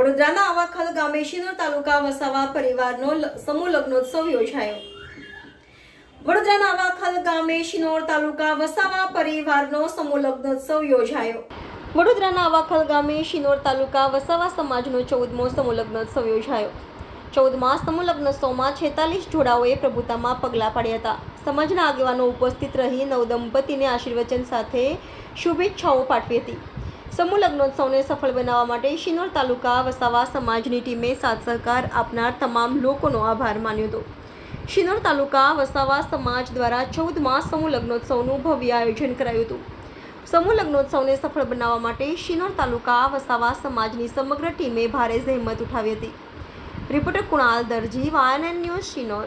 વડોદરાના આવાખલ ગામે શિનોર તાલુકા વસાવા પરિવારનો સમૂહ લગ્નોત્સવ યોજાયો. વડોદરાના આવાખલ ગામે શિનોર તાલુકા વસાવા પરિવારનો સમૂહ લગ્નોત્સવ યોજાયો. વડોદરાના આવાખલ ગામે શિનોર તાલુકા વસાવા સમાજનો ચૌદમો સમૂહ લગ્નોત્સવ યોજાયો. ચૌદમા સમૂહ લગ્નોત્સવમાં છેતાલીસ જોડાઓએ પ્રભુતામાં પગલાં પાડ્યા હતા. સમાજના આગેવાનો ઉપસ્થિત રહી નવદંપતીને આશીર્વચન સાથે શુભેચ્છાઓ પાઠવી હતી. સમૂહ લગ્નોત્સવને સફળ બનાવવા માટે શિનોર તાલુકા વસાવા સમાજની ટીમે સાથ સહકાર આપનાર તમામ લોકોનો આભાર માન્યો હતો. શિનોર તાલુકા વસાવા સમાજ દ્વારા ચૌદમાં સમૂહ લગ્નોત્સવનું ભવ્ય આયોજન કરાયું હતું. સમૂહ લગ્નોત્સવને સફળ બનાવવા માટે શિનોર તાલુકા વસાવા સમાજની સમગ્ર ટીમે ભારે જહેમત ઉઠાવી હતી. Reporter Kunal Darji વાયન news, Shinor.